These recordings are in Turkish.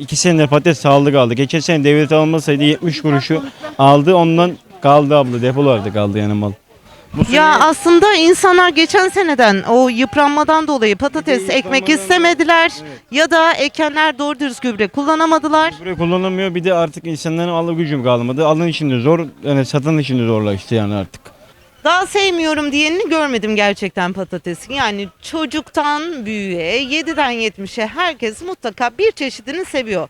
2 senedir patates sağlık aldı. Geçen sene devlet almasaydı 70 kuruşu aldı ondan kaldı abla depolarda kaldı yani mal. Bu sene- Ya aslında insanlar geçen seneden o yıpranmadan dolayı patates ekmek yıpranmadan istemediler ya da ekenler doğru dürüst gübre kullanamadılar. Buraya kullanılmıyor bir de artık insanların alım gücü kalmadı. Alın içinde zor yani satın içinde zorlaştı yani artık. Daha sevmiyorum diyenini görmedim gerçekten patatesin. Yani çocuktan büyüğe, 7'den 70'e herkes mutlaka bir çeşidini seviyor.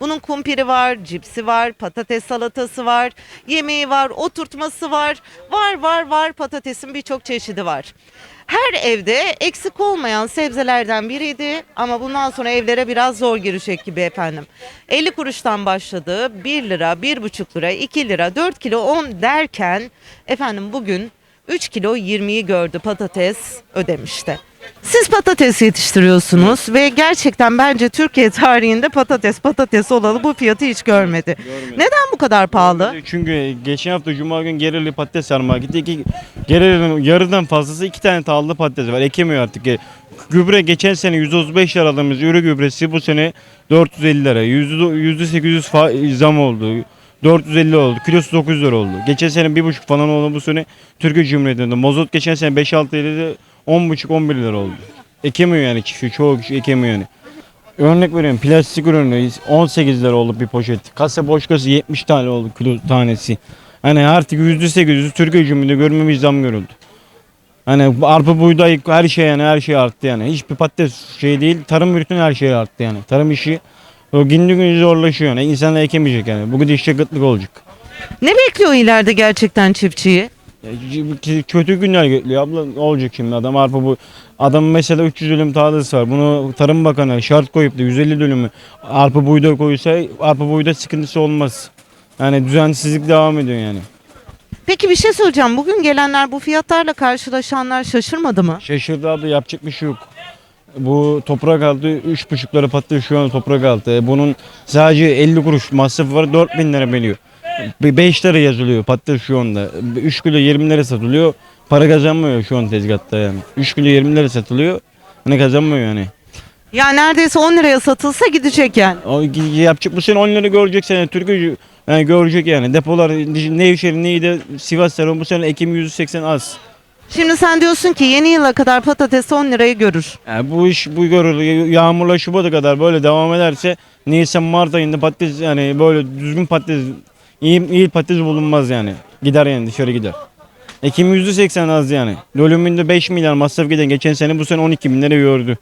Bunun kumpiri var, cipsi var, patates salatası var, yemeği var, oturtması var. Var var var patatesin birçok çeşidi var. Her evde eksik olmayan sebzelerden biriydi ama bundan sonra evlere biraz zor girecek gibi efendim. 50 kuruştan başladı 1 lira, 1,5 lira, 2 lira, 4 kilo 10 derken efendim bugün 3 kilo 20'yi gördü patates ödemişti. Siz patates yetiştiriyorsunuz ve gerçekten bence Türkiye tarihinde patates patates olalı bu fiyatı hiç görmedi. Neden bu kadar pahalı? Çünkü geçen hafta cuma gün Gereli patates sarmaya gitti. İki, Gereli'nin yarıdan fazlası iki tane tahıllı patates var. Ekemiyor artık. Gübre geçen sene 135 lira aldığımız ürü gübresi bu sene 450 lira. Yüzde 800 fa- zam oldu. 450 oldu. Kilosu 900 lira oldu. Geçen sene 1,5 falan oldu bu sene Türkiye Cumhuriyeti'nde. Mazot geçen sene 5-6 liraydı. 10,5-11 lira oldu. Ekemiyor yani kişi. Çoğu kişi ekemiyor yani. Örnek veriyorum plastik ürünü 18 lira oldu bir poşet. Kasa boşkası 70 tane oldu kilo tanesi. Hani artık %800 Türkiye Cumhuriyeti'nde görmemiş zam görüldü. Hani arpa buğday her şey yani her şey arttı yani. Hiçbir patates şey değil. Tarım ürünü her şey arttı yani. Tarım işi o günlük gün zorlaşıyor. Yani insanlar ekemeyecek yani. Bugün işte kıtlık olacak. Ne bekliyor ileride gerçekten çiftçiyi? Ya, kötü günler geliyor abla ne olacak şimdi adam arpa bu adam mesela 300 dönüm tarlası var bunu Tarım Bakanı şart koyup da 150 dönümü arpa buğday koysa arpa buğday sıkıntısı olmaz. Yani düzensizlik devam ediyor yani. Peki bir şey söyleyeceğim. Bugün gelenler bu fiyatlarla karşılaşanlar şaşırmadı mı? Şaşırdı abla yapacak bir şey yok. Bu toprak altı 3,5 lira patates şu an toprak altı. E, Bunun sadece 50 kuruş masrafı var 4000 lira veriyor. 5 lira yazılıyor patates şu anda. 3 kilo 20 lira satılıyor. Para kazanmıyor şu an tezgahta yani. 3 kilo 20 lira satılıyor. Hani kazanmıyor yani. Ya neredeyse 10 liraya satılsa gidecek yani. O yapacak bu sene 10 lira görecek sene Türkiye yani görecek yani. Depolar Nevşehir neydi Sivas Sarı bu sene Ekim 180 az. Şimdi sen diyorsun ki yeni yıla kadar patates 10 lirayı görür. Yani bu iş bu görülür. Yağmurla Şubat'a kadar böyle devam ederse Nisan Mart ayında patates yani böyle düzgün patates iyi, iyi patates bulunmaz yani. Gider yani dışarı gider. Ekim %80 az yani. Dönümünde 5 milyar masraf giden geçen sene bu sene 12 bin lira gördü.